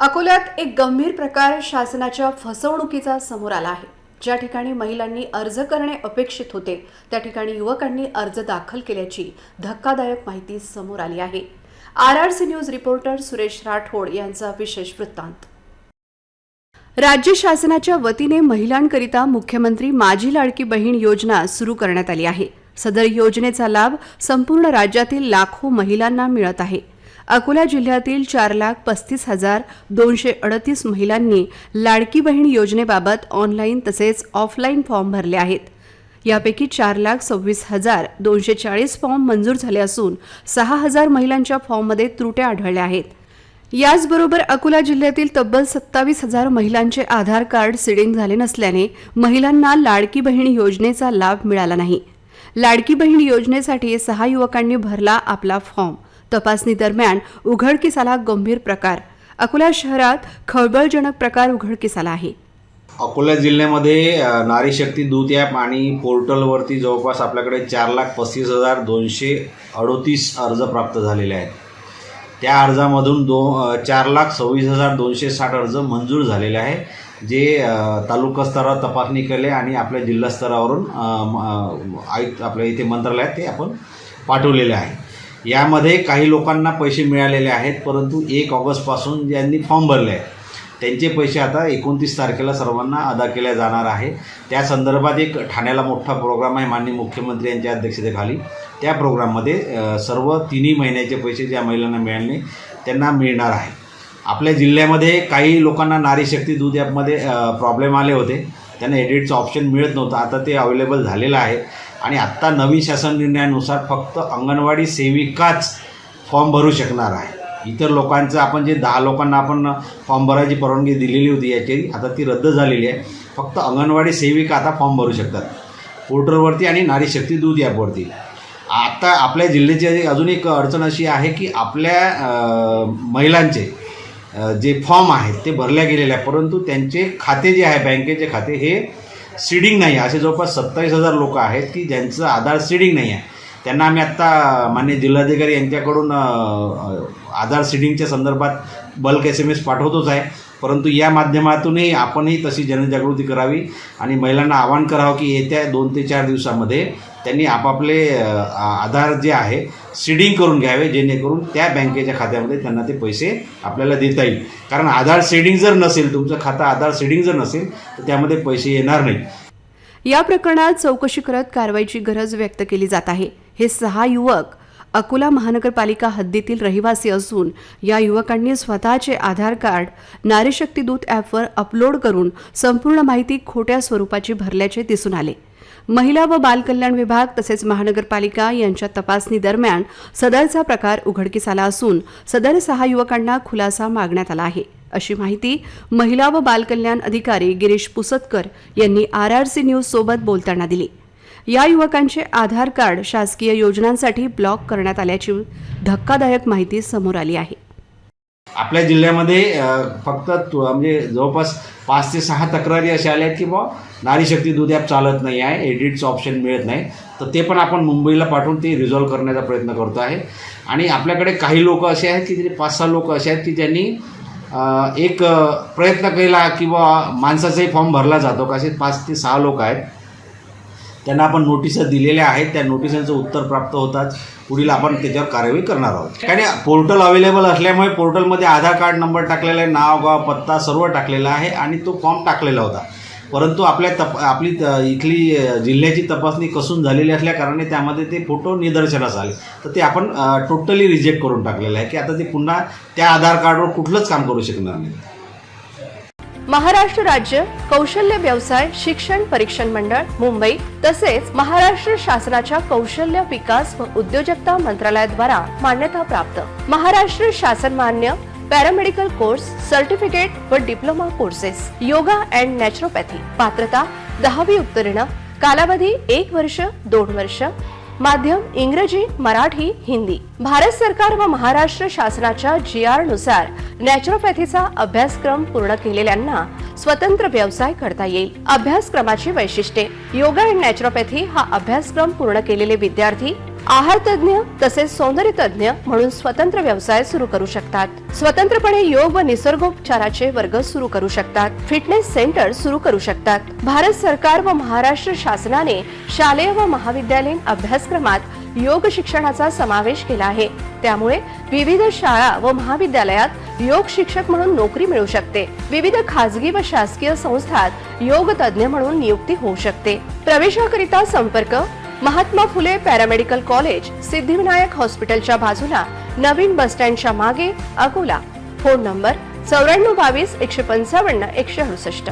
अकोल्यात एक गंभीर प्रकार शासनाच्या फसवणुकीचा समोर आला आहे. ज्या ठिकाणी महिलांनी अर्ज करणे अपेक्षित होते त्या ठिकाणी युवकांनी अर्ज दाखल केल्याची धक्कादायक माहिती समोर आली आहे. R R C news reporter Suresh Rathod यांचा विशेष वृत्तांत. राज्य शासनाच्या वतीने महिलांकरिता मुख्यमंत्री माझी लाडकी बहीण योजना सुरू करण्यात आली आहे. सदर योजनेचा लाभ संपूर्ण राज्यातील लाखो महिलांना मिळत आहे. अकोला जिल्ह्यातील चार लाख पस्तीस हजार दोनशे अडतीस महिलांनी लाडकी बहीण योजनेबाबत ऑनलाईन तसेच ऑफलाईन फॉर्म भरले आहेत. यापैकी चार लाख सव्वीस हजार दोनशे चाळीस फॉर्म मंजूर झाले असून सहा हजार महिलांच्या फॉर्ममध्ये त्रुट्या आढळल्या आहेत. याचबरोबर अकोला जिल्ह्यातील तब्बल सत्तावीस हजार महिलांचे आधार कार्ड सिडिंग झाले नसल्याने महिलांना लाडकी बहीण योजनेचा लाभ मिळाला नाही. लाडकी बहीण योजनेसाठी सहा युवकांनी भरला आपला फॉर्म तपासणी दरम्यान उघडकीस आला गंभीर प्रकार. अकोला शहरात खळबळजनक प्रकार उघडकीस आला आहे. अकोला जिल्ह्यामध्ये नारी शक्ती दूत ॲप आणि पोर्टलवरती जवळपास आपल्याकडे चार लाख पस्तीस हजार दोनशे अडोतीस अर्ज प्राप्त झालेले आहेत. त्या अर्जामधून दो चार लाख सव्वीस हजार दोनशे साठ अर्ज मंजूर झालेले आहे जे तालुका स्तरावर तपासणी केले आणि आपल्या जिल्हा स्तरावरून म, आयुक्त आपल्या इथे मंत्रालयात ते आपण पाठवलेले आहे. यामध्ये काही लोकांना पैसे मिळालेले आहेत परंतु एक ऑगस्टपासून ज्यांनी फॉर्म भरले आहेत. त्यांचे पैसे आता एकोणतीस तारखेला सर्वांना अदा केल्या जाणार आहे. त्या संदर्भात एक ठाण्याला मोठा प्रोग्राम आहे माननीय मुख्यमंत्री यांच्या अध्यक्षतेखाली. त्या प्रोग्राममध्ये सर्व तिन्ही महिन्याचे पैसे ज्या महिलांना मिळाले त्यांना मिळणार आहे. आपल्या जिल्ह्यामध्ये काही लोकांना नारी शक्ती दूध ॲपमध्ये प्रॉब्लेम आले होते. त्यांना एडिटचं ऑप्शन मिळत नव्हतं. आता ते अवेलेबल झालेलं आहे. आणि आत्ता नवीन शासन निर्णयानुसार फक्त अंगणवाडी सेविकाच फॉर्म भरू शकणार आहे. इतर लोकांचं आपण जे दहा लोकांना आपण फॉर्म भरायची परवानगी दिलेली होती याची आता ती रद्द झालेली आहे. फक्त अंगणवाडी सेविका आता फॉर्म भरू शकतात. पोर्टलवरती आणि नारी शक्ती दूध ॲपवरती. आता आपल्या जिल्ह्याची अजून एक अडचण अशी आहे की आपल्या महिलांचे जे फॉर्म आहेत ते भरल्या गेलेले आहे परंतु त्यांचे खाते जे आहे बँकेचे खाते हे सीडिंग नाही आहे. असे जवळपास सत्तावीस हजार लोक आहेत की ज्यांचं आधार सीडिंग नाही आहे. त्यांना आम्ही आत्ता मान्य जिल्हाधिकारी यांच्याकडून आधार सीडिंगच्या संदर्भात बल्क एस एम एस पाठवतोच आहे. परंतु या माध्यमातूनही आपणही तशी जनजागृती करावी आणि महिलांना आवाहन करावं की येत्या दोन ते चार दिवसामध्ये त्यांनी आपापले आधार जे आहे सीडिंग करून घ्यावे जेणेकरून त्या बँकेच्या खात्यामध्ये त्यांना ते पैसे आपल्याला देता येईल. कारण आधार सीडिंग जर नसेल तुमचं खातं आधार सीडिंग जर नसेल तर त्यामध्ये पैसे येणार नाही. या प्रकरणात चौकशी करत कारवाईची गरज व्यक्त केली जात आहे. हे सहा युवक अकोला महानगरपालिका हद्दीतील रहिवासी असून या युवकांनी स्वतःचे आधार कार्ड नारीशक्ती दूत ॲपवर अपलोड करून संपूर्ण माहिती खोट्या स्वरूपाची भरल्याचे दिसून आले. महिला व बालकल्याण विभाग तसेच महानगरपालिका यांच्या तपासणी दरम्यान सदरचा प्रकार उघडकीस आला असून सदर सहा युवकांना खुलासा मागण्यात आला आहे. अशी माहिती महिला व बालकल्याण अधिकारी गिरीश पुसतकर यांनी आर आर सी न्यूज सोबत बोलताना दिली. या युवकांचे आधार कार्ड शासकीय योजनांसाठी ब्लॉक करण्यात आल्याची धक्कादायक माहिती समोर आली आहे. आपल्या जिल्ह्यामध्ये फक्त तु- म्हणजे जवळपास पाच ते सहा तक्रारी अशा आल्या आहेत की बा नारी शक्ती दूध ॲप चालत नाही आहे एडिटचं ऑप्शन मिळत नाही. तर ते पण आपण मुंबईला पाठवून ते रिझॉल्व्ह करण्याचा प्रयत्न करतो आहे. आणि आपल्याकडे काही लोक असे आहेत की जे पाच सहा लोक असे आहेत की ज्यांनी एक प्रयत्न केला किंवा माणसाचाही फॉर्म भरला जातो. का असे पाच ते सहा लोक आहेत. त्यांना आपण नोटिसा दिलेल्या आहेत त्या नोटिसांचं उत्तर प्राप्त होताच. पुढील आपण त्याच्यावर कार्यवाही करणार आहोत. कारण पोर्टल अवेलेबल असल्यामुळे पोर्टलमध्ये आधार कार्ड नंबर टाकलेला आहे नाव गाव पत्ता सर्व टाकलेला आहे आणि तो फॉर्म टाकलेला होता. परंतु आपल्या तप आपली त- इथली जिल्ह्याची तपासणी कसून झालेली असल्या कारणाने त्यामध्ये ते फोटो निदर्शनास आले. तर ते आपण टोटली रिजेक्ट करून टाकलेलं आहे की आता ते पुन्हा त्या आधार कार्डवर कुठलंच काम करू शकणार नाही. महाराष्ट्र राज्य कौशल्य व्यवसाय शिक्षण परीक्षण मंडळ मुंबई तसेच महाराष्ट्र शासनाच्या कौशल्य विकास व उद्योजकता मंत्रालयाद्वारा मान्यता प्राप्त. महाराष्ट्र शासन मान्य पॅरामेडिकल कोर्स सर्टिफिकेट व diploma courses yoga and naturopathy. पात्रता दहावी उत्तीर्ण कालावधी एक वर्ष दोन वर्ष माध्यम इंग्रजी मराठी हिंदी. भारत सरकार व महाराष्ट्र शासनाच्या जी आरनुसार नॅचरोपॅथीचा अभ्यासक्रम पूर्ण केलेल्यांना स्वतंत्र व्यवसाय करता येईल. अभ्यासक्रमाची वैशिष्ट्ये. योगा अँड नॅचरोपॅथी हा अभ्यासक्रम पूर्ण केलेले विद्यार्थी आहार तज्ज्ञ तसेच सौंदर्य तज्ज्ञ म्हणून स्वतंत्र व्यवसाय सुरू करू शकतात. स्वतंत्रपणे योग व निसर्गोपचाराचे वर्ग सुरू करू शकतात. फिटनेस सेंटर सुरू करू शकतात. भारत सरकार व महाराष्ट्र शासनाने शालेय व महाविद्यालयीन अभ्यासक्रमात योग शिक्षणाचा समावेश केला आहे. त्यामुळे विविध शाळा व महाविद्यालयात योग शिक्षक म्हणून नोकरी मिळू शकते. विविध खाजगी व शासकीय संस्थात योग तज्ज्ञ म्हणून नियुक्ती होऊ शकते. प्रवेशाकरिता संपर्क महात्मा फुले पॅरामेडिकल कॉलेज सिद्धिविनायक हॉस्पिटलच्या बाजूला नवीन बस स्टँडच्या मागे अकोला. फोन नंबर चौऱ्याण्णव बावीस एकशे पंचावन्न एकशे अडुसष्ट.